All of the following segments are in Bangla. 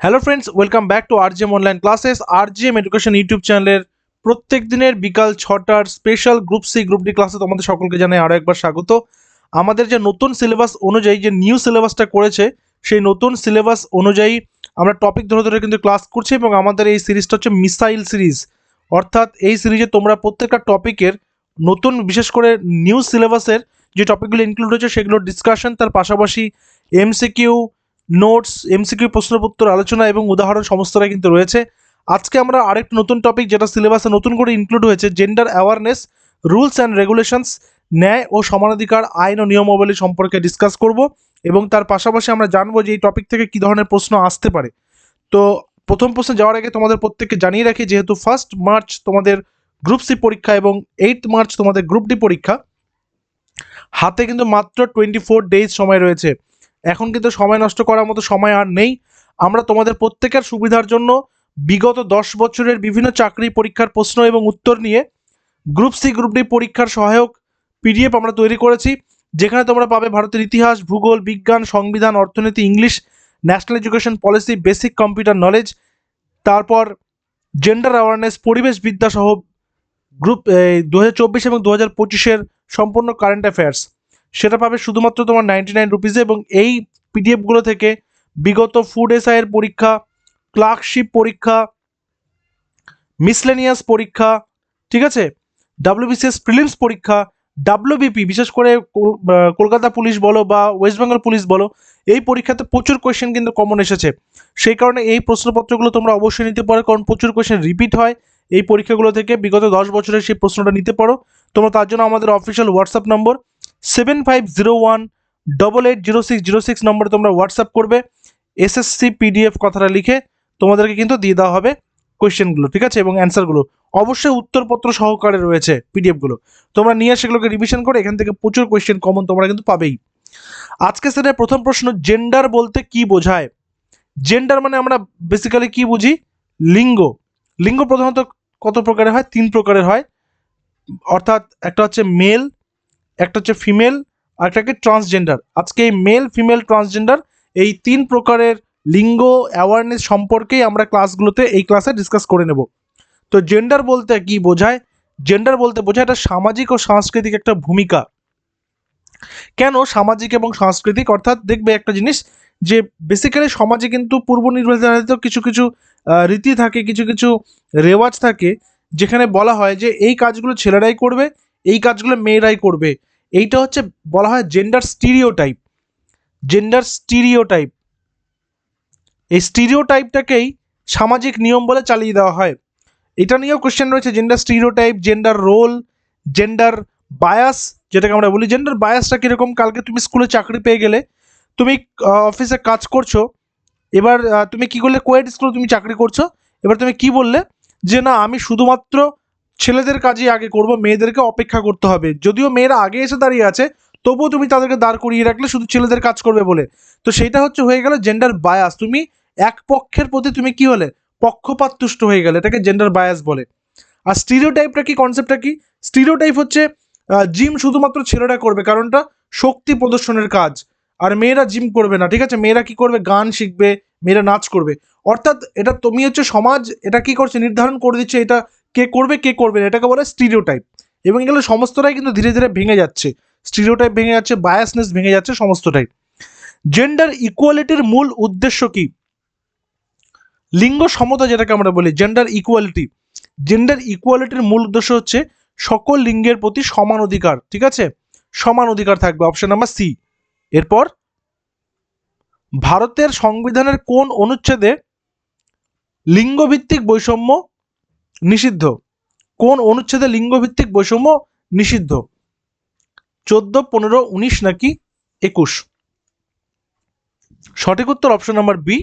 Hello friends welcome back to RGM online classes RGM education YouTube চ্যানেলের প্রত্যেক দিনের বিকাল ছটার special group C group D ক্লাসে তোমাদের সকলকে জানাই আরও একবার স্বাগত। আমাদের যে নতুন সিলেবাস অনুযায়ী, যে নিউ সিলেবাসটা করেছে, সেই নতুন সিলেবাস অনুযায়ী আমরা টপিক ধরে ধরে কিন্তু ক্লাস করছি এবং আমাদের এই সিরিজটা হচ্ছে মিসাইল সিরিজ অর্থাৎ এই সিরিজে তোমরা প্রত্যেকটা টপিকের নতুন, বিশেষ করে নিউ সিলেবাসের যে টপিকগুলো ইনক্লুড হয়েছে, সেগুলোর ডিসকাশন তার পাশাপাশি এমসিকিউ নোটস, এমসিকিউ প্রশ্নপত্র আলোচনা এবং উদাহরণ সমস্তটাই কিন্তু রয়েছে। আজকে আমরা আরেকটা নতুন টপিক যেটা সিলেবাসে নতুন করে ইনক্লুড হয়েছে gender awareness rules and regulations ন্যায় ও সমানাধিকার আইন ও নিয়মাবলী সম্পর্কে ডিসকাস করব এবং তার পাশাপাশি আমরা জানব যে এই টপিক থেকে কী ধরনের প্রশ্ন আসতে পারে। তো প্রথম প্রশ্ন যাওয়ার আগে তোমাদের প্রত্যেককে জানিয়ে রাখি, যেহেতু ফার্স্ট মার্চ তোমাদের গ্রুপ সি পরীক্ষা এবং এইট মার্চ তোমাদের গ্রুপ ডি পরীক্ষা, হাতে কিন্তু মাত্র টোয়েন্টি ফোর ডেজ সময় রয়েছে। এখন কিন্তু সময় নষ্ট করার মতো সময় আর নেই। আমরা তোমাদের প্রত্যেকের সুবিধার জন্য বিগত দশ বছরের বিভিন্ন চাকরি পরীক্ষার প্রশ্ন এবং উত্তর নিয়ে গ্রুপ সি, গ্রুপ ডি পরীক্ষার সহায়ক পিডিএফ আমরা তৈরি করেছি, যেখানে তোমরা পাবে ভারতের ইতিহাস, ভূগোল, বিজ্ঞান, সংবিধান, অর্থনীতি, English, national education policy, basic computer knowledge, তারপর জেন্ডার অ্যাওয়ারনেস, পরিবেশ বিদ্যা সহ গ্রুপ দু হাজার চব্বিশ এবং দু হাজার পঁচিশের সম্পূর্ণ কারেন্ট অ্যাফেয়ার্স। সেটা পাবে শুধুমাত্র তোমার নাইনটি নাইন রুপিসে এবং এই পিডিএফগুলো থেকে বিগত ফুড এসআইয়ের পরীক্ষা ক্লার্কশিপ পরীক্ষা মিসলেনিয়াস পরীক্ষা, ঠিক আছে? ডাব্লিউবিসিএস প্রিলিমস পরীক্ষা ডাব্লিউবিপি বিশেষ করে কলকাতা পুলিশ বলো বা ওয়েস্ট বেঙ্গল পুলিশ বলো, এই পরীক্ষাতে প্রচুর কোয়েশ্চেন কিন্তু কমন এসেছে। সেই কারণে এই প্রশ্নপত্রগুলো তোমরা অবশ্যই নিতে পারো, কারণ প্রচুর কোয়েশ্চেন রিপিট হয়। এই পরীক্ষাগুলো থেকে বিগত দশ বছরের সেই প্রশ্নটা নিতে পারো। তোমরা তার জন্য আমাদের official WhatsApp number seven five zero one double eight zero six zero six নম্বরে তোমরা হোয়াটসঅ্যাপ করবে এসএসসি পিডিএফ কথাটা লিখে তোমাদেরকে কিন্তু দিয়ে দেওয়া হবে কোয়েশ্চেনগুলো ঠিক আছে? এবং অ্যান্সারগুলো। অবশ্যই উত্তরপত্র সহকারে রয়েছে পিডিএফগুলো তোমরা নিয়ে সেগুলোকে রিভিশন করে এখান থেকে প্রচুর কোয়েশ্চেন কমন তোমরা কিন্তু পাবেই। আজকে সেটার প্রথম প্রশ্ন জেন্ডার বলতে কি বোঝায়? জেন্ডার মানে আমরা বেসিক্যালি কি বুঝি? লিঙ্গ। লিঙ্গ প্রধানত কত প্রকারের হয়? তিন প্রকারের হয়। অর্থাৎ একটা হচ্ছে মেল একটা হচ্ছে ফিমেল আর একটা হচ্ছে ট্রান্সজেন্ডার আজকে এই মেল ফিমেল ট্রান্সজেন্ডার এই তিন প্রকারের লিঙ্গ অ্যাওয়ারনেস সম্পর্কেই আমরা ক্লাসগুলোতে এই ক্লাসে ডিসকাস করে নেব। তো জেন্ডার বলতে কি বোঝায়? জেন্ডার বলতে বোঝায় এটা সামাজিক ও সাংস্কৃতিক একটা ভূমিকা। কেন সামাজিক এবং সাংস্কৃতিক? অর্থাৎ দেখবে একটা জিনিস যে বেসিক্যালি সমাজে কিন্তু পূর্ব নির্ধারিত কিছু কিছু রীতি থাকে, কিছু কিছু রেওয়াজ থাকে, যেখানে বলা হয় যে এই কাজগুলো ছেলেরাই করবে এই কাজগুলো মেয়েরাই করবে। এইটা হচ্ছে বলা হয় gender stereotype gender stereotype এই স্টিরিও টাইপটাকেই সামাজিক নিয়ম বলে চালিয়ে দেওয়া হয়। এটা নিয়েও কোশ্চেন রয়েছে gender stereotype gender role gender bias যেটাকে আমরা বলি। জেন্ডার বায়াসটা কীরকম? কালকে তুমি স্কুলে চাকরি পেয়ে গেলে তুমি অফিসে কাজ করছ, এবার তুমি কি করলে কোয়েড স্কুলে তুমি চাকরি করছ, এবার তুমি কি বললে? যে না, আমি শুধুমাত্র ছেলেদের কাজই আগে করব, মেয়েদেরকে অপেক্ষা করতে হবে। যদিও মেয়েরা আগে এসে দাঁড়িয়ে আছে, তবুও তুমি তাদেরকে দাঁড় করিয়ে রাখলে শুধু ছেলেদের কাজ করবে বলে। তো সেইটা হচ্ছে হয়ে গেল জেন্ডার বায়াস তুমি এক পক্ষের প্রতি তুমি কি হলে? পক্ষপাত তুষ্ট হয়ে গেলে, এটাকে জেন্ডার বায়াস বলে। আর স্টিরিও টাইপটা কি কনসেপ্টটা কি? স্টিরিও টাইপ হচ্ছে জিম শুধুমাত্র ছেলেরা করবে, কারণটা শক্তি প্রদর্শনের কাজ। আর মেয়েরা জিম করবে না, ঠিক আছে? মেয়েরা কি করবে? গান শিখবে, মেয়েরা নাচ করবে। অর্থাৎ এটা তুমি হচ্ছে সমাজ, এটা কি করছে? নির্ধারণ করে দিচ্ছে, এটা কে করবে কে করবে না, এটাকে বলে স্টিরিও টাইপ এবং এগুলো সমস্তটাই কিন্তু ধীরে ধীরে ভেঙে যাচ্ছে। স্টিরিও টাইপ ভেঙে যাচ্ছে বায়াসনেস ভেঙে যাচ্ছে সমস্তটাই। জেন্ডার ইকুয়ালিটির মূল উদ্দেশ্য কি? লিঙ্গ সমতা যেটাকে আমরা বলি জেন্ডার ইকুয়ালিটি জেন্ডার ইকুয়ালিটির মূল উদ্দেশ্য হচ্ছে সকল লিঙ্গের প্রতি সমান অধিকার, ঠিক আছে? সমান অধিকার থাকবে অপশন নাম্বার সি এরপর, ভারতের সংবিধানের কোন অনুচ্ছেদে লিঙ্গভিত্তিক বৈষম্য নিষিদ্ধ। কোন অনুচ্ছেদে লিঙ্গভিত্তিক বৈষম্য নিষিদ্ধ? চোদ্দ, পনেরো, উনিশ নাকি একুশ? সঠিক উত্তর অপশন নাম্বার বি,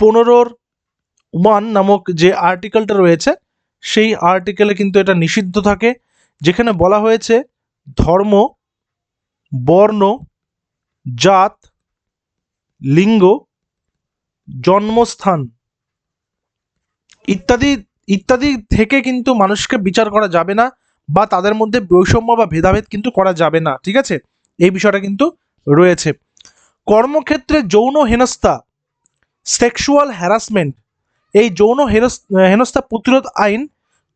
পনেরোর ওয়ান নামক যে আর্টিকেলটা রয়েছে, সেই আর্টিকেলে কিন্তু এটা নিষিদ্ধ থাকে, যেখানে বলা হয়েছে, ধর্ম, বর্ণ, জাত, লিঙ্গ, জন্মস্থান ইত্যাদি ইত্যাদি থেকে কিন্তু মানুষকে বিচার করা যাবে না বা তাদের মধ্যে বৈষম্য বা ভেদাভেদ কিন্তু করা যাবে না, ঠিক আছে? এই বিষয়টা কিন্তু রয়েছে। কর্মক্ষেত্রে যৌন হেনস্থা সেক্সুয়াল হ্যারাসমেন্ট এই যৌন হেনস- হেনস্থা প্রতিরোধ আইন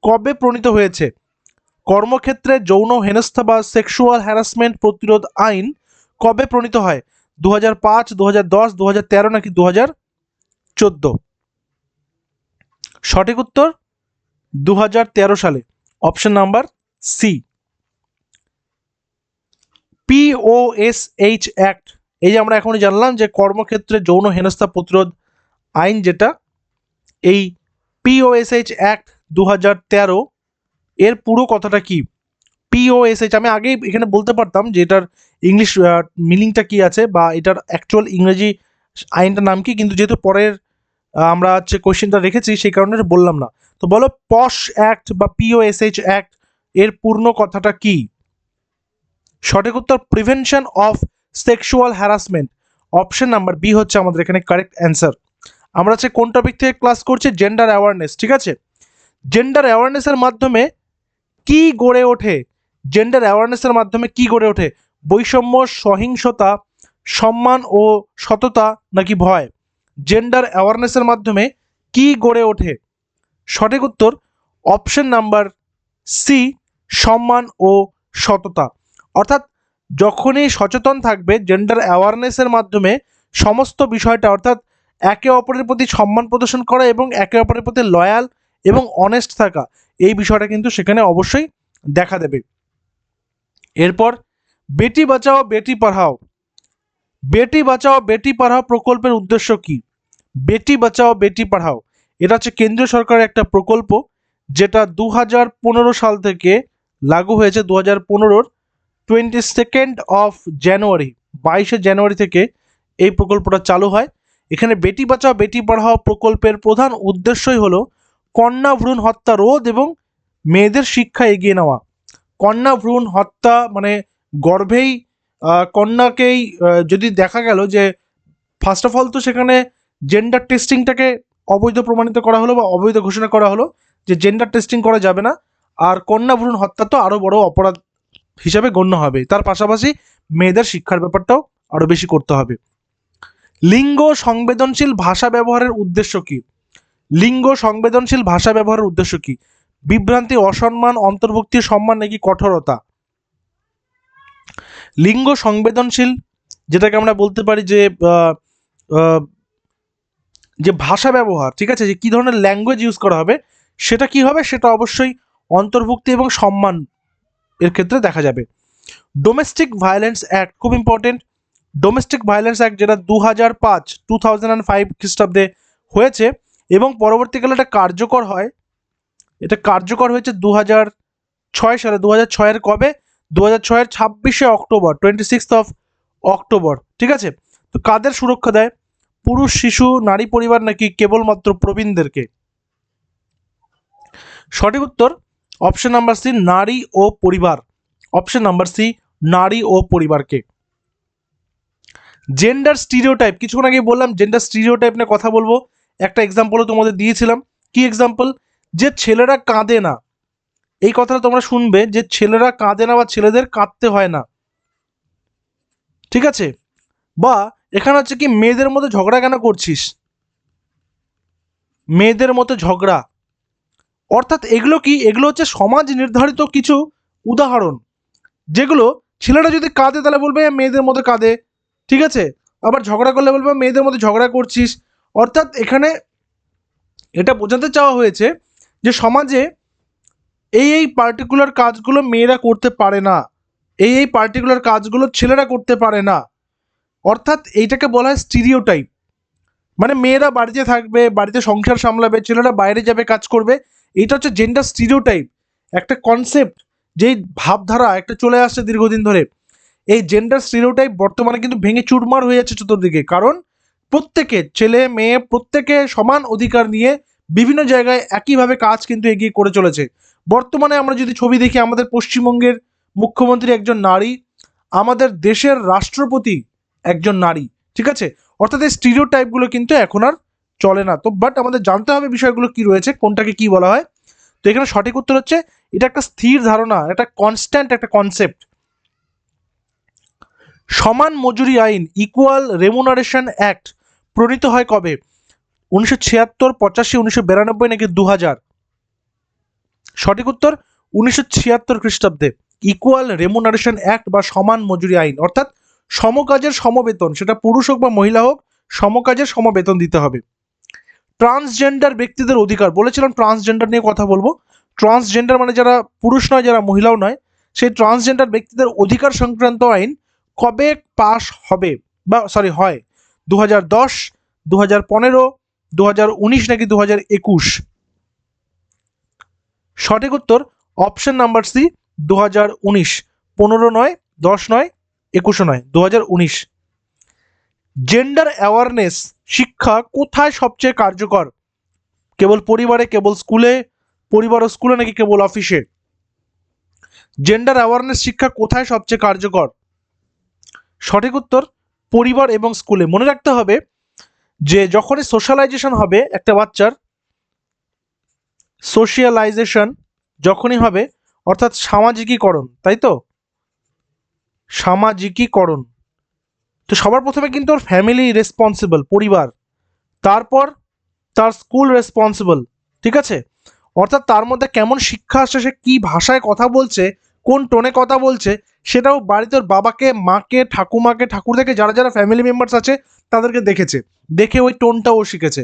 কবে প্রণীত হয়েছে? কর্মক্ষেত্রে যৌন হেনস্থা বা সেক্সুয়াল হ্যারাসমেন্ট প্রতিরোধ আইন কবে প্রণীত হয়? দু হাজার পাঁচ দু হাজার দশ দু হাজার তেরো নাকি দু হাজার চোদ্দ? সঠিক উত্তর? দু হাজার তেরো সালে option number C POSH act এই যে আমরা এখনই জানলাম যে কর্মক্ষেত্রে যৌন হেনস্থা প্রতিরোধ আইন যেটা, এই পিওএসএইচ অ্যাক্ট দু হাজার তেরো, এর পুরো কথাটা কি? পিওএসএইচ আমি আগেই এখানে বলতে পারতাম যে এটার ইংলিশ মিনিংটা কি আছে বা এটার অ্যাকচুয়াল ইংরেজি আইনটার নাম কি, কিন্তু যেহেতু পরের আমরা হচ্ছে কোশ্চেনটা রেখেছি সেই কারণে বললাম না। তো বলো, পশ অ্যাক্ট বা পিওএসএইচ অ্যাক্ট এর পূর্ণ কথাটা কি? সঠিক উত্তর prevention of sexual harassment option number B হচ্ছে আমাদের এখানে কারেক্ট অ্যান্সার আমরা হচ্ছে কোন টপিক থেকে ক্লাস করছি? জেন্ডার অ্যাওয়ারনেস ঠিক আছে? জেন্ডার অ্যাওয়ারনেসের মাধ্যমে কি গড়ে ওঠে? জেন্ডার অ্যাওয়ারনেসের মাধ্যমে কি গড়ে ওঠে? বৈষম্য, সহিংসতা, সম্মান ও সততা নাকি ভয়? জেন্ডার অ্যাওয়ারনেসের মাধ্যমে কি গড়ে ওঠে? সঠিক উত্তর অপশন নাম্বার সি সম্মান ও সততা। অর্থাৎ যখনই সচেতন থাকবে জেন্ডার অ্যাওয়ারনেসের মাধ্যমে সমস্ত বিষয়টা, অর্থাৎ একে অপরের প্রতি সম্মান প্রদর্শন করা এবং একে অপরের প্রতি লয়াল এবং অনেস্ট থাকা, এই বিষয়টা কিন্তু সেখানে অবশ্যই দেখা দেবে। এরপর, বেটি বাঁচাও, বেটি পড়াও। বেটি বাঁচাও, বেটি পড়াও প্রকল্পের উদ্দেশ্য কি? বেটি বাঁচাও, বেটি পড়াও। এটা হচ্ছে কেন্দ্রীয় সরকারের একটা প্রকল্প, যেটা দু হাজার পনেরো সাল থেকে লাগু হয়েছে দু হাজার পনেরোর টোয়েন্টি সেকেন্ড অফ জানুয়ারি বাইশে জানুয়ারি থেকে এই প্রকল্পটা চালু হয়। এখানে বেটি বাঁচাও, বেটি পড়াও প্রকল্পের প্রধান উদ্দেশ্যই হলো কন্যা ভ্রূণ হত্যা রোধ এবং মেয়েদের শিক্ষা এগিয়ে নেওয়া। কন্যা ভ্রূণ হত্যা মানে গর্ভেই কন্যাকেই যদি দেখা গেল যে ফার্স্ট অফ অল তো সেখানে জেন্ডার টেস্টিংটাকে অবৈধ প্রমাণিত করা হলো বা অবৈধ ঘোষণা করা হলো যে জেন্ডার টেস্টিং করা যাবে না। আর কন্যা ভ্রূণ হত্যা তো আরও বড় অপরাধ হিসাবে গণ্য হবে। তার পাশাপাশি মেয়েদের শিক্ষার ব্যাপারটাও আরও বেশি করতে হবে। লিঙ্গ সংবেদনশীল ভাষা ব্যবহারের উদ্দেশ্য কি? লিঙ্গ সংবেদনশীল ভাষা ব্যবহারের উদ্দেশ্য কি? বিভ্রান্তি, অসম্মান, অন্তর্ভুক্তি, সম্মান নাকি কঠোরতা? লিঙ্গ সংবেদনশীল, যেটাকে আমরা বলতে পারি যে যে ভাষা ব্যবহার, ঠিক আছে, যে কী ধরনের ল্যাঙ্গুয়েজ ইউজ করা হবে, সেটা কি হবে? সেটা অবশ্যই অন্তর্ভুক্তি এবং সম্মান এর ক্ষেত্রে দেখা যাবে। ডোমেস্টিক ভায়োলেন্স অ্যাক্ট খুব ইম্পর্টেন্ট ডোমেস্টিক ভায়োলেন্স অ্যাক্ট যেটা দু হাজার পাঁচ টু থাউজেন্ড অ্যান্ড ফাইভ খ্রিস্টাব্দে হয়েছে এবং পরবর্তীকালে এটা কার্যকর হয়। এটা কার্যকর হয়েছে দু হাজার ছয় সালে দু হাজার ছয়ের কবে? দু হাজার ছয়ের ছাব্বিশে October twenty six of October ঠিক আছে? তো কাদের সুরক্ষা দেয়? পুরুষ, শিশু, নারী পরিবার নাকি কেবলমাত্র প্রবীণদেরকে? সঠিক উত্তর অপশন নাম্বার সি নারী ও পরিবার। অপশন নাম্বার সি নারী ও পরিবারকে। জেন্ডার স্টিরিওটাইপ কিছুক্ষণ আগে বললাম জেন্ডার স্টিরিওটাইপ নিয়ে কথা বলব। একটা এক্সাম্পলও তোমাদের দিয়েছিলাম। কি এক্সাম্পল যে ছেলেরা কাঁদে না। এই কথাটা তোমরা শুনবে, যে ছেলেরা কাঁদে না বা ছেলেদের কাঁদতে হয় না। ঠিক আছে? বা এখানে হচ্ছে কি মেয়েদের মতো ঝগড়া কেন করছিস? মেয়েদের মতো ঝগড়া। অর্থাৎ এগুলো কি? এগুলো হচ্ছে সমাজ নির্ধারিত কিছু উদাহরণ, যেগুলো ছেলেরা যদি কাঁদে তাহলে বলবে মেয়েদের মতো কাঁদে। ঠিক আছে? আবার ঝগড়া করলে বলবে মেয়েদের মতো ঝগড়া করছিস। অর্থাৎ এখানে এটা বোঝাতে চাওয়া হয়েছে যে সমাজে এই এই পার্টিকুলার কাজগুলো মেয়েরা করতে পারে না। এই এই পার্টিকুলার কাজগুলো ছেলেরা করতে পারে না। অর্থাৎ এইটাকে বলা হয় স্টিরিওটাইপ মানে মেয়েরা বাড়িতে থাকবে, বাড়িতে সংসার সামলাবে, ছেলেরা বাইরে যাবে, কাজ করবে এটা হচ্ছে জেন্ডার স্টিরিওটাইপ একটা কনসেপ্ট যেই ভাবধারা একটা চলে আসছে দীর্ঘদিন ধরে। এই জেন্ডার স্টিরিওটাইপ বর্তমানে কিন্তু ভেঙে চুরমার হয়ে যাচ্ছে চতুর্দিকে। কারণ প্রত্যেকে, ছেলে, মেয়ে, প্রত্যেকে সমান অধিকার নিয়ে বিভিন্ন জায়গায় একইভাবে কাজ কিন্তু এগিয়ে করে চলেছে। বর্তমানে আমরা যদি ছবি দেখি, আমাদের পশ্চিমবঙ্গের মুখ্যমন্ত্রী একজন নারী, আমাদের দেশের রাষ্ট্রপতি একজন নারী, ঠিক আছে? অর্থাৎ এই স্টিরিও টাইপগুলো কিন্তু এখন আর চলে না। তো বাট আমাদের জানতে হবে বিষয়গুলো কি রয়েছে, কোনটাকে কি বলা হয়। তো এখানে সঠিক উত্তর হচ্ছে, এটা একটা স্থির ধারণা একটা কনস্ট্যান্ট একটা কনসেপ্ট সমান মজুরি আইন ইকুয়াল রেমুনারেশন অ্যাক্ট প্রণীত হয় কবে? উনিশশো ছিয়াত্তর, পঁচাশি, উনিশশো বিরানব্বই নাকি দু হাজার সঠিক উত্তর, উনিশশো ছিয়াত্তর খ্রিস্টাব্দে। ইকুয়াল রেমুনারেশন অ্যাক্ট বা সমান মজুরি আইন, অর্থাৎ সমকাজের সমবেতন, সেটা পুরুষ হোক বা মহিলা হোক, সমকাজের সমবেতন দিতে হবে। ট্রান্সজেন্ডার ব্যক্তিদের অধিকার, বলেছিলাম ট্রান্সজেন্ডার নিয়ে কথা বলব। ট্রান্সজেন্ডার মানে যারা পুরুষ নয়, যারা মহিলাও নয়, সেই ট্রান্সজেন্ডার ব্যক্তিদের অধিকার সংক্রান্ত আইন কবে পাশ হবে বা সরি হয়? দু হাজার দশ দু হাজার পনেরো দু হাজার উনিশ নাকি দু হাজার একুশ? সঠিক উত্তর অপশন নাম্বার সি দু হাজার উনিশ। পনেরো নয়, দশ নয় একুশও নয় দু জেন্ডার অ্যাওয়ারনেস শিক্ষা কোথায় সবচেয়ে কার্যকর? কেবল পরিবারে, কেবল স্কুলে, পরিবার ও স্কুলে নাকি কেবল অফিসে জেন্ডার অ্যাওয়ারনেস শিক্ষা কোথায় সবচেয়ে কার্যকর? সঠিক উত্তর, পরিবার এবং স্কুলে। মনে রাখতে হবে যে যখনই সোশ্যালাইজেশন হবে একটা বাচ্চার সোশিয়ালাইজেশন যখনই হবে, অর্থাৎ সামাজিকীকরণ, তাই তো? সামাজিকীকরণ। তো সবার প্রথমে কিন্তু ওর ফ্যামিলি রেসপন্সিবল পরিবার। তারপর তার স্কুল রেসপন্সিবল ঠিক আছে? অর্থাৎ তার মধ্যে কেমন শিক্ষা আসছে, সে কী ভাষায় কথা বলছে, কোন টোনে কথা বলছে, সেটাও বাড়িতে ওর বাবাকে, মাকে, ঠাকুমাকে, ঠাকুরদাকে, যারা যারা ফ্যামিলি মেম্বার্স আছে, তাদেরকে দেখেছে। দেখে ওই টোনটাও শিখেছে।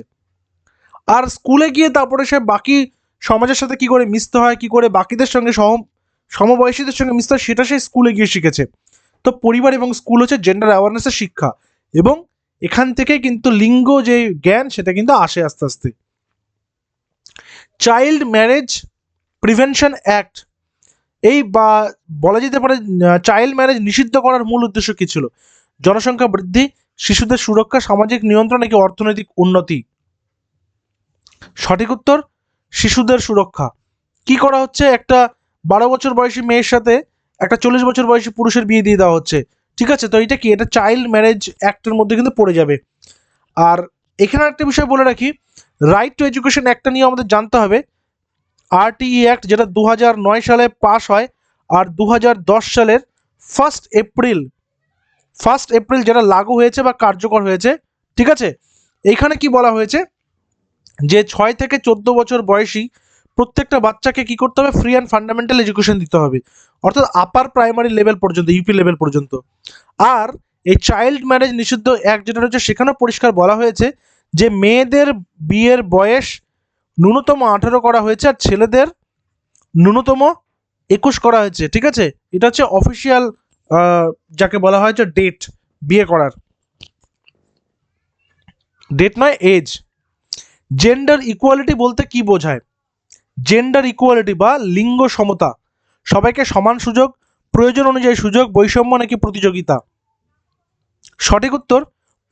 আর স্কুলে গিয়ে তারপরে সে বাকি সমাজের সাথে কি করে মিশতে হয়, কি করে বাকিদের সঙ্গে সম, সমবয়সীদের সঙ্গে মিশতে হয়, সেটা সে স্কুলে গিয়ে শিখেছে। তো পরিবার এবং স্কুল হচ্ছে জেন্ডার অ্যাওয়ারনেসের শিক্ষা। এবং এখান থেকে কিন্তু লিঙ্গ যে জ্ঞান, সেটা কিন্তু আসে আস্তে আস্তে। চাইল্ড ম্যারেজ প্রিভেনশন অ্যাক্ট এই বা বলা যেতে পারে চাইল্ড ম্যারেজ নিষিদ্ধ করার মূল উদ্দেশ্য কী ছিল? জনসংখ্যা বৃদ্ধি, শিশুদের সুরক্ষা, সামাজিক নিয়ন্ত্রণ নাকি অর্থনৈতিক উন্নতি? সঠিক উত্তর, শিশুদের সুরক্ষা। কি করা হচ্ছে? একটা বারো বছর বয়সী মেয়ের সাথে একটা চল্লিশ বছর বয়সী পুরুষের বিয়ে দিয়ে দেওয়া হচ্ছে। ঠিক আছে? তো এটা কি? এটা চাইল্ড ম্যারেজ অ্যাক্টের মধ্যে কিন্তু পড়ে যাবে। আর এখানে একটা বিষয় বলে রাখি রাইট টু এডুকেশন অ্যাক্টটা নিয়ে আমাদের জানতে হবে। আরটিই অ্যাক্ট যেটা দু সালে পাস হয় আর দু হাজার দশ সালের ফার্স্ট এপ্রিল ফার্স্ট এপ্রিল যেটা লাগু হয়েছে বা কার্যকর হয়েছে, ঠিক আছে? এইখানে কি বলা হয়েছে? যে ছয় থেকে চোদ্দ বছর বয়সী প্রত্যেকটা বাচ্চাকে কি করতে হবে? ফ্রি অ্যান্ড ফান্ডামেন্টাল এডুকেশন দিতে হবে। অর্থাৎ আপার প্রাইমারি লেভেল পর্যন্ত ইউপি লেভেল পর্যন্ত। আর এই চাইল্ড ম্যারেজ নিষিদ্ধ অ্যাক্ট যেটা রয়েছে, সেখানেও পরিষ্কার বলা হয়েছে যে মেয়েদের বিয়ের বয়স ন্যূনতম আঠেরো করা হয়েছে আর ছেলেদের ন্যূনতম একুশ করা হয়েছে, ঠিক আছে? এটা হচ্ছে অফিসিয়াল যাকে বলা হয়েছে ডেট বিয়ে করার। ডেট নয় এজ জেন্ডার ইকুয়ালিটি বলতে কি বোঝায়? জেন্ডার ইকুয়ালিটি বা লিঙ্গ সমতা। সবাইকে সমান সুযোগ, প্রয়োজন অনুযায়ী সুযোগ, বৈষম্য নাকি প্রতিযোগিতা? সঠিক উত্তর,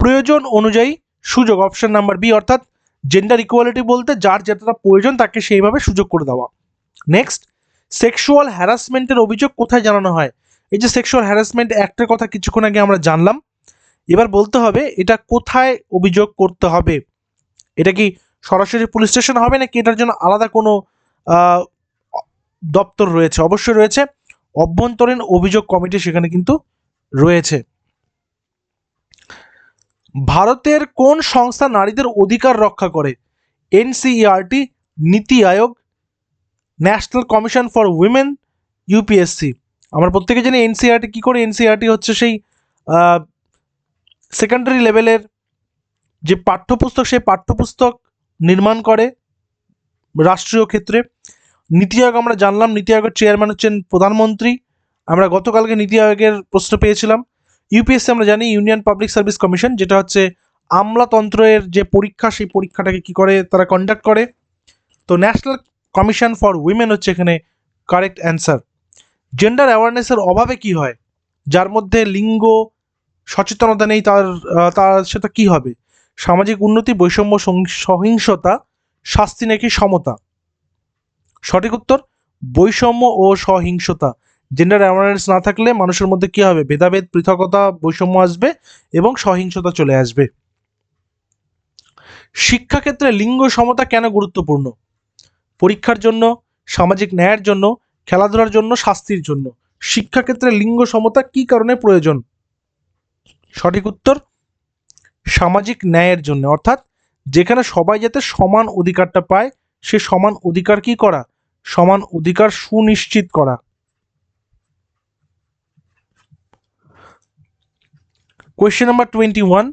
প্রয়োজন অনুযায়ী সুযোগ অপশন নাম্বার বি অর্থাৎ জেন্ডার ইকুয়ালিটি বলতে যার যেটা প্রয়োজন তাকে সেইভাবে সুযোগ করে দেওয়া। নেক্সট সেক্সুয়াল হ্যারাসমেন্টের অভিযোগ কোথায় জানানো হয়? এই যে সেক্সুয়াল হ্যারাসমেন্ট অ্যাক্টের কথা কিছুক্ষণ আগে আমরা জানলাম। এবার বলতে হবে, এটা কোথায় অভিযোগ করতে হবে? এটা কি সরাসরি পুলিশ স্টেশন হবে নাকি এটার জন্য আলাদা কোনো দপ্তর রয়েছে, অবশ্যই রয়েছে। অভ্যন্তরীণ অভিযোগ কমিটি সেখানে কিন্তু রয়েছে। ভারতের কোন সংস্থা নারীদের অধিকার রক্ষা করে? NCERT, Niti Aayog, national commission for women, UPSC. আমরা প্রত্যেকে জানি এনসিআরটি কী করে? এনসিআরটি হচ্ছে সেই সেকেন্ডারি লেভেলের যে পাঠ্যপুস্তক, সেই পাঠ্যপুস্তক নির্মাণ করে রাষ্ট্রীয় ক্ষেত্রে। নীতি আয়োগ আমরা জানলাম। নীতি আয়োগের চেয়ারম্যান হচ্ছেন প্রধানমন্ত্রী। আমরা গতকালকে নীতি আয়োগের প্রশ্ন পেয়েছিলাম। ইউপিএসসি আমরা জানি ইউনিয়ন পাবলিক সার্ভিস কমিশন যেটা হচ্ছে আমলাতন্ত্রের যে পরীক্ষা, সেই পরীক্ষাটাকে কি করে, তারা কন্ডাক্ট করে। তো ন্যাশনাল কমিশন ফর উইমেন হচ্ছে এখানে কারেক্ট অ্যান্সার জেন্ডার অ্যাওয়ারনেসের অভাবে কি হয়? যার মধ্যে লিঙ্গ সচেতনতা নেই, তার তার সেটা কি হবে? সামাজিক উন্নতি, বৈষম্য সহিংসতা শাস্তি নাকি সমতা? সঠিক উত্তর, বৈষম্য ও সহিংসতা। জেন্ডার অ্যাওয়ারনেস না থাকলে মানুষের মধ্যে কি হবে? ভেদাভেদ, পৃথকতা, বৈষম্য আসবে এবং সহিংসতা চলে আসবে। শিক্ষাক্ষেত্রে লিঙ্গ সমতা কেন গুরুত্বপূর্ণ? পরীক্ষার জন্য, সামাজিক ন্যায়ের জন্য, খেলাধুলার জন্য, শাস্তির জন্য। শিক্ষাক্ষেত্রে লিঙ্গ সমতা কি কারণে প্রয়োজন? সঠিক উত্তর, সামাজিক ন্যায়ের জন্য। অর্থাৎ যেখানে সবাই যাতে সমান অধিকারটা পায়, সে সমান অধিকার কি করা? সমান অধিকার সুনিশ্চিত করা। Question number twenty one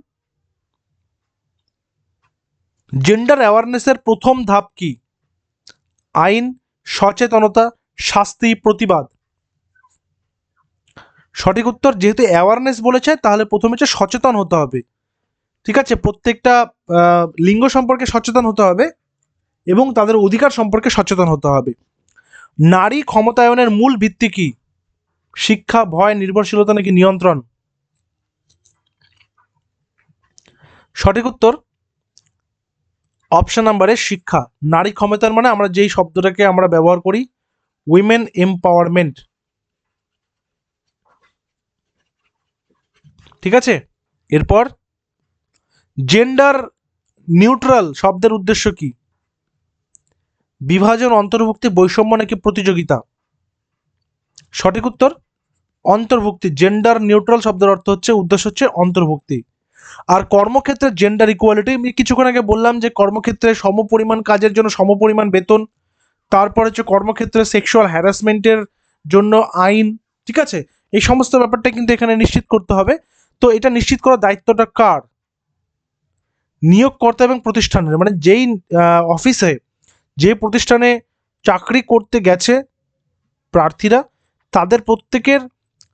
gender অ্যাওয়ারনেসের প্রথম ধাপ কি? আইন, সচেতনতা, শাস্তি, প্রতিবাদ। সঠিক উত্তর যেহেতু অ্যাওয়ারনেস বলেছে, তাহলে প্রথমে হচ্ছে সচেতন হতে হবে। ঠিক আছে? প্রত্যেকটা লিঙ্গ সম্পর্কে সচেতন হতে হবে। এবং তাদের অধিকার সম্পর্কে সচেতন হতে হবে। নারী ক্ষমতায়নের মূল ভিত্তি কি? শিক্ষা, ভয়, নির্ভরশীলতা নাকি নিয়ন্ত্রণ? সঠিক উত্তর, অপশন নাম্বারে শিক্ষা। নারী ক্ষমতায়ন মানে আমরা যেই শব্দটাকে আমরা ব্যবহার করি উইমেন এম্পাওয়ারমেন্ট ঠিক আছে? এরপর জেন্ডার নিউট্রাল শব্দের উদ্দেশ্য কি? বিভাজন অন্তর্ভুক্তি বৈষম্য নাকি প্রতিযোগিতা? সঠিক উত্তর, অন্তর্ভুক্তি। জেন্ডার নিউট্রাল শব্দের অর্থ হচ্ছে, উদ্দেশ্য হচ্ছে অন্তর্ভুক্তি। আর কর্মক্ষেত্রে জেন্ডার ইকুয়ালিটি আমি কিছুক্ষণ আগে বললাম যে কর্মক্ষেত্রে সমপরিমাণ কাজের জন্য সমপরিমাণ বেতন, তারপর হচ্ছে কর্মক্ষেত্রে সেক্সুয়াল হ্যারাসমেন্টের জন্য আইন, ঠিক আছে? এই সমস্ত ব্যাপারটা কিন্তু এখানে নিশ্চিত করতে হবে। তো এটা নিশ্চিত করার দায়িত্বটা কার? নিয়োগকর্তা এবং প্রতিষ্ঠানের মানে যেই অফিসে যে প্রতিষ্ঠানে চাকরি করতে গেছে প্রার্থীরা, তাদের প্রত্যেকের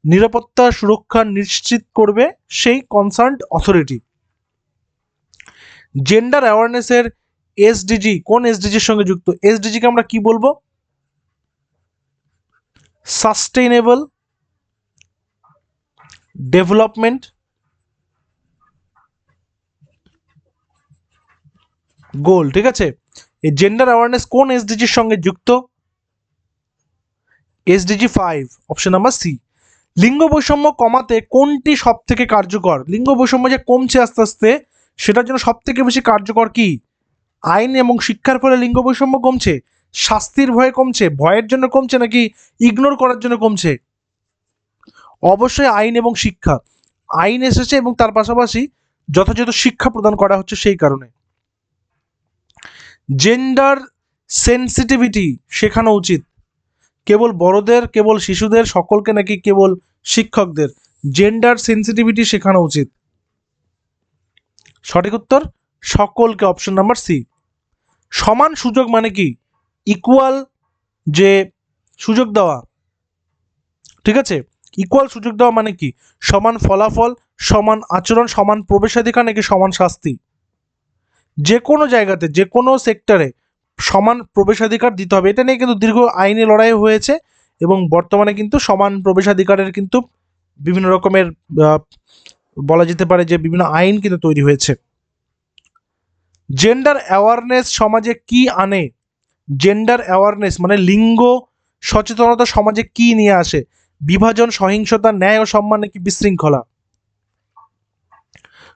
নিরাপত্তা সুরক্ষা নিশ্চিত করবে সেই কনসার্ন অথরিটি। জেন্ডার অ্যাওয়ারনেসের এসডিজি, কোন এসডিজির সঙ্গে যুক্ত? এসডিজিকে আমরা কি বলব? সাস্টেইনেবল ডেভেলপমেন্ট গোল, ঠিক আছে? এই জেন্ডার অ্যাওয়ারনেস কোন এসডিজির সঙ্গে যুক্ত? SDG five option number C লিঙ্গ বৈষম্য কমাতে কোনটি সব থেকে কার্যকর? লিঙ্গ বৈষম্য যে কমছে আস্তে আস্তে, সেটার জন্য সব থেকে বেশি কার্যকর কি? আইন এবং শিক্ষার ফলে লিঙ্গ বৈষম্য কমছে? শাস্তির ভয়ে কমছে? ভয়ের জন্য কমছে নাকি ইগনোর করার জন্য কমছে? অবশ্যই আইন এবং শিক্ষা। আইন এসেছে এবং তার পাশাপাশি যথাযথ শিক্ষা প্রদান করা হচ্ছে সেই কারণে। জেন্ডার সেন্সিটিভিটি শেখানো উচিত। কেবল বড়দের, কেবল শিশুদের, সকলকে নাকি কেবল শিক্ষকদের? জেন্ডার সেন্সিটিভিটি শেখানো উচিত। সঠিক উত্তর, সকলকে অপশন নাম্বার সি সমান সুযোগ মানে কি? ইকুয়াল যে সুযোগ দেওয়া। ঠিক আছে? ইকুয়াল সুযোগ দেওয়া মানে কি? সমান ফলাফল, সমান আচরণ, সমান প্রবেশাধিকার নাকি সমান শাস্তি? যে কোনো জায়গাতে যে কোনো সেক্টরে সমান প্রবেশাধিকার দিতে হবে। এটা নিয়ে কিন্তু দীর্ঘ আইনি লড়াই হয়েছে এবং বর্তমানে কিন্তু সমান প্রবেশাধিকারের কিন্তু বিভিন্ন রকমের বলা যেতে পারে যে বিভিন্ন আইন কিন্তু তৈরি হয়েছে। জেন্ডার অ্যাওয়ারনেস সমাজে কি আনে? জেন্ডার অ্যাওয়ারনেস মানে লিঙ্গ সচেতনতা সমাজে কি নিয়ে আসে? বিভাজন, সহিংসতা, ন্যায় ও সম্মান নাকি বিশৃঙ্খলা?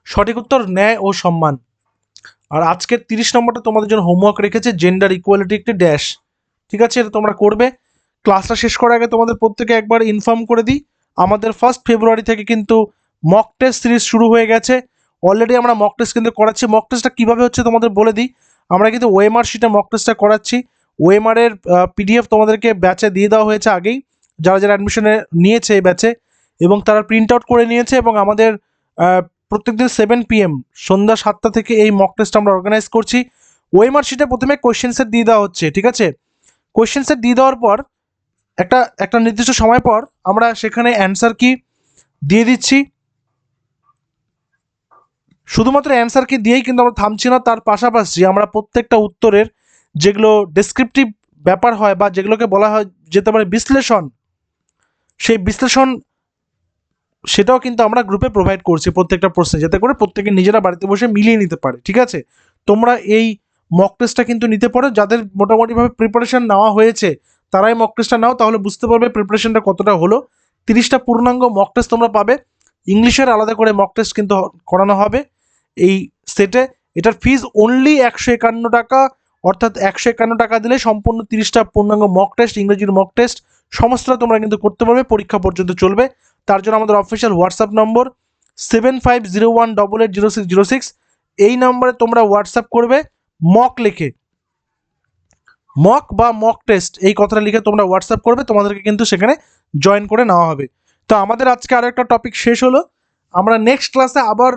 সঠিক উত্তর ন্যায় ও সম্মান। আর আজকের তিরিশ নম্বরটা তোমাদের জন্য হোমওয়ার্ক রেখেছে জেন্ডার ইকুয়ালিটি একটি ড্যাশ ঠিক আছে? এটা তোমরা করবে। ক্লাসটা শেষ করার আগে তোমাদের প্রত্যেকে একবার ইনফর্ম করে দিই। আমাদের ফার্স্ট ফেব্রুয়ারি থেকে কিন্তু মক টেস্ট সিরিজ শুরু হয়ে গেছে। অলরেডি আমরা মক টেস্ট কিন্তু করাচ্ছি। মক টেস্টটা কীভাবে হচ্ছে তোমাদের বলে দিই। আমরা কিন্তু ওএমআর শিটে মক টেস্টটা করাচ্ছি। ওএমআর এর পিডিএফ তোমাদেরকে ব্যাচে দিয়ে দেওয়া হয়েছে আগেই। যারা যারা অ্যাডমিশনে নিয়েছে এই ব্যাচে এবং তারা প্রিন্ট আউট করে নিয়েছে এবং আমাদের প্রত্যেকদিন সেভেন পিএম সন্ধ্যা সাতটা থেকে এই মক টেস্ট আমরা অর্গানাইজ করছি। ওএমআর শিটে প্রথমে কোয়েশ্চেন সেট দিয়ে দেওয়া হচ্ছে, ঠিক আছে? কোয়েশ্চেন সেট দিয়ে দেওয়ার পর, একটা একটা নির্দিষ্ট সময় পর আমরা সেখানে অ্যান্সার কি দিয়ে দিচ্ছি। শুধুমাত্র অ্যান্সার কি দিয়েই কিন্তু আমরা থামছি না, তার পাশাপাশি আমরা প্রত্যেকটা উত্তরের যেগুলো ডেসক্রিপটিভ ব্যাপার হয় বা যেগুলোকে বলা হয় যেতে পারে বিশ্লেষণ, সেই বিশ্লেষণ সেটাও কিন্তু আমরা গ্রুপে প্রোভাইড করছি প্রত্যেকটা প্রশ্নে যাতে করে প্রত্যেকে নিজেরা বাড়িতে বসে মিলিয়ে নিতে পারে, ঠিক আছে? তোমরা এই মক টেস্টটা কিন্তু নিতে পারো, যাদের মোটামুটিভাবে প্রিপারেশান নেওয়া হয়েছে, তারাই মক টেস্টটা নাও, তাহলে বুঝতে পারবে প্রিপারেশনটা কতটা হলো। তিরিশটা পূর্ণাঙ্গ মক টেস্ট তোমরা পাবে, ইংলিশের আলাদা করে মক টেস্ট কিন্তু করানো হবে এই সেটে এটার ফিজ অনলি একশো একান্ন টাকা, অর্থাৎ একশো একান্ন টাকা দিলে সম্পূর্ণ তিরিশটা পূর্ণাঙ্গ মক টেস্ট ইংরেজির মক টেস্ট সমস্তটা তোমরা কিন্তু করতে পারবে, পরীক্ষা পর্যন্ত চলবে। তার জন্য আমাদের official WhatsApp number seven five zero one double eight zero six zero six এই নম্বরে তোমরা হোয়াটসঅ্যাপ করবে মক লিখে। মক বা মক টেস্ট এই কথাটা লিখে তোমরা হোয়াটসঅ্যাপ করবে, তোমাদেরকে কিন্তু সেখানে জয়েন করে নেওয়া হবে। তো আমাদের আজকে আরও একটা টপিক শেষ হলো। আমরা নেক্সট ক্লাসে আবার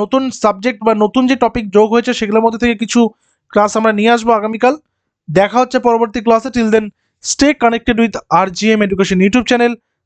নতুন সাবজেক্ট বা নতুন যে টপিক যোগ হয়েছে, সেগুলোর মধ্যে থেকে কিছু ক্লাস আমরা নিয়ে আসব আগামীকাল। দেখা হচ্ছে পরবর্তী ক্লাসে till then stay connected with R G M Education YouTube channel